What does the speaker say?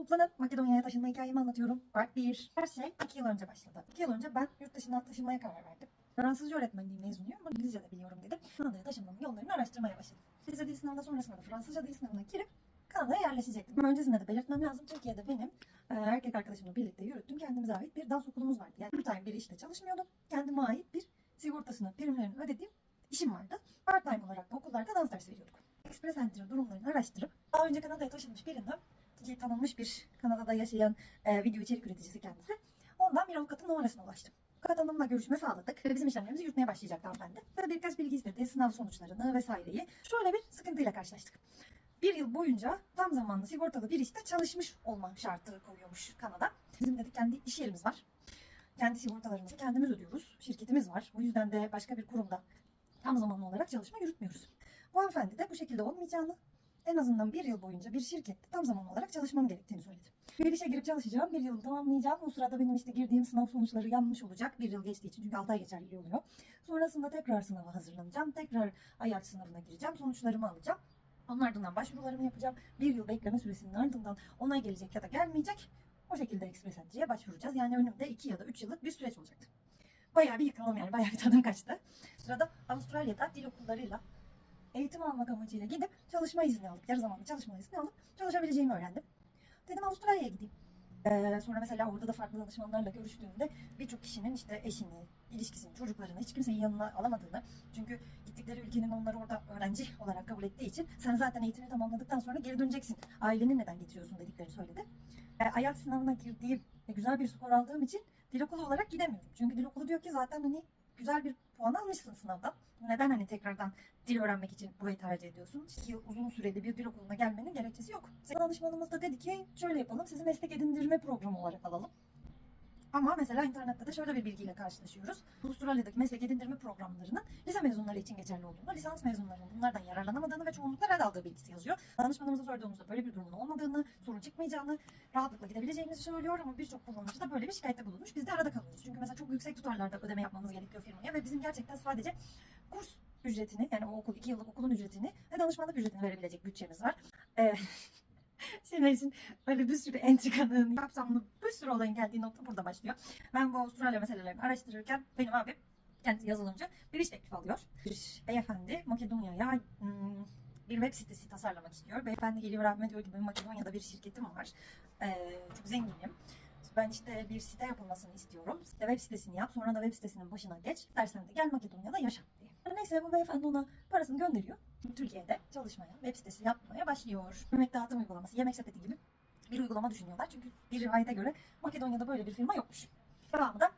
Toplanıp Makedonya'ya taşınma hikayemi anlatıyorum. Part 1. Her şey 2 yıl önce başladı. 2 yıl önce ben yurt dışına taşınmaya karar verdim. Fransızca öğretmenliği mezunuyum ama İngilizce de biliyorum dedim. Kanada'ya taşınmanın yollarını araştırmaya başladım. Vize dil sınavına sonrasında da Fransızca dil sınavına girip Kanada'ya yerleşecektim. Öncesinde de belirtmem lazım. Türkiye'de benim e, erkek arkadaşımla birlikte yürüttüğüm kendimize ait bir dans okulumuz vardı. Yani full bir işte çalışmıyordum. Kendime ait bir sigortasını, primlerini ödediğim işim vardı. Part time olarak da okullarda dans dersi veriyorduk. Express Entry durumlarını araştırıp daha önce Kanada'ya taşınmış birinden tanınmış bir Kanada'da yaşayan e, video içerik üreticisi kendisi. Ondan bir avukatın numarasına ulaştım. Avukat hanımla görüşme sağladık ve bizim işlemlerimizi yürütmeye başlayacaktı hanımefendi. Ve birkaç bilgi istedi, sınav sonuçlarını vesaireyi. Şöyle bir sıkıntıyla karşılaştık. Bir yıl boyunca tam zamanlı sigortalı bir işte çalışmış olma şartı koyuyormuş Kanada. Bizim dedik kendi iş yerimiz var. Kendi sigortalarımızı kendimiz ödüyoruz. Şirketimiz var. O yüzden de başka bir kurumda tam zamanlı olarak çalışma yürütmüyoruz. Bu hanımefendi de bu şekilde olmayacağını, en azından bir yıl boyunca bir şirkette tam zamanlı olarak çalışmam gerektiğini söyledi. Bir işe girip çalışacağım, bir yıl tamamlayacağım. O sırada benim işte girdiğim sınav sonuçları yanlış olacak. Bir yıl geçtiği için çünkü 6 ay geçerli oluyor. Sonrasında tekrar sınava hazırlanacağım. Tekrar IELTS sınavına gireceğim. Sonuçlarımı alacağım. Onun ardından başvurularımı yapacağım. Bir yıl bekleme süresinin ardından onay gelecek ya da gelmeyecek. O şekilde Express Entry'ye başvuracağız. Yani önümde 2 ya da 3 yıllık bir süreç olacaktı. Bayağı bir yıkıldım yani. Bayağı bir tadım kaçtı. Sırada Avustralya'da dil okullarıyla eğitim almak amacıyla gidip çalışma izni alıp, yarı zamanlı çalışma izni alıp çalışabileceğimi öğrendim. Dedim Avustralya'ya gideyim. Ee, sonra mesela orada da farklı danışmanlarla görüştüğümde birçok kişinin işte eşini, ilişkisini, çocuklarını hiç kimseyi yanına alamadığını çünkü gittikleri ülkenin onları orada öğrenci olarak kabul ettiği için sen zaten eğitimi tamamladıktan sonra geri döneceksin. Aileni neden getiriyorsun dediklerini söyledi. E, IELTS sınavına girdiğim ve güzel bir skor aldığım için dil okulu olarak gidemiyorum. Çünkü dil okulu diyor ki zaten hani güzel bir puan almışsın sınavdan. Neden hani tekrardan dil öğrenmek için burayı tercih ediyorsun? İki yıl uzun süreli bir dil okuluna gelmenin gerekçesi yok. Danışmanımız da dedi ki şöyle yapalım sizi meslek edindirme programı olarak alalım. Ama mesela internette de şöyle bir bilgiyle karşılaşıyoruz. Avustralya'daki meslek edindirme programlarının lise mezunları için geçerli olduğunu, lisans mezunlarının bunlardan yararlanamadığını ve çoğunlukla red aldığı bilgisi yazıyor. Danışmanımıza sorduğumuzda böyle bir durumun olmadığını, sorun çıkmayacağını, rahatlıkla gidebileceğimizi söylüyor ama birçok kullanıcı da böyle bir şikayette bulunmuş. Biz de arada kalıyoruz. Çünkü mesela çok yüksek tutarlarda ödeme yapmamız gerekiyor firmaya ve bizim gerçekten sadece kurs ücretini yani o okul, iki yıllık okulun ücretini ve danışmanlık ücretini verebilecek bütçemiz var. Ee, senin için böyle bir sürü entrikanın, kapsamlı bir sürü olayın geldiği nokta burada başlıyor. Ben bu Avustralya meselelerini araştırırken benim abim kendisi yazılımcı bir iş teklifi alıyor. Bir beyefendi Makedonya'ya hmm, bir web sitesi tasarlamak istiyor. Beyefendi geliyor abime diyor ki benim Makedonya'da bir şirketim var. Ee, çok zenginim. Ben işte bir site yapılmasını istiyorum. İşte web sitesini yap sonra da web sitesinin başına geç. Dersen de gel Makedonya'da yaşa. Neyse bu beyefendi ona parasını gönderiyor. Türkiye'de çalışmaya, web sitesi yapmaya başlıyor. Yemek dağıtım uygulaması, yemek sepeti gibi bir uygulama düşünüyorlar. Çünkü bir rivayete göre Makedonya'da böyle bir firma yokmuş. Devamı da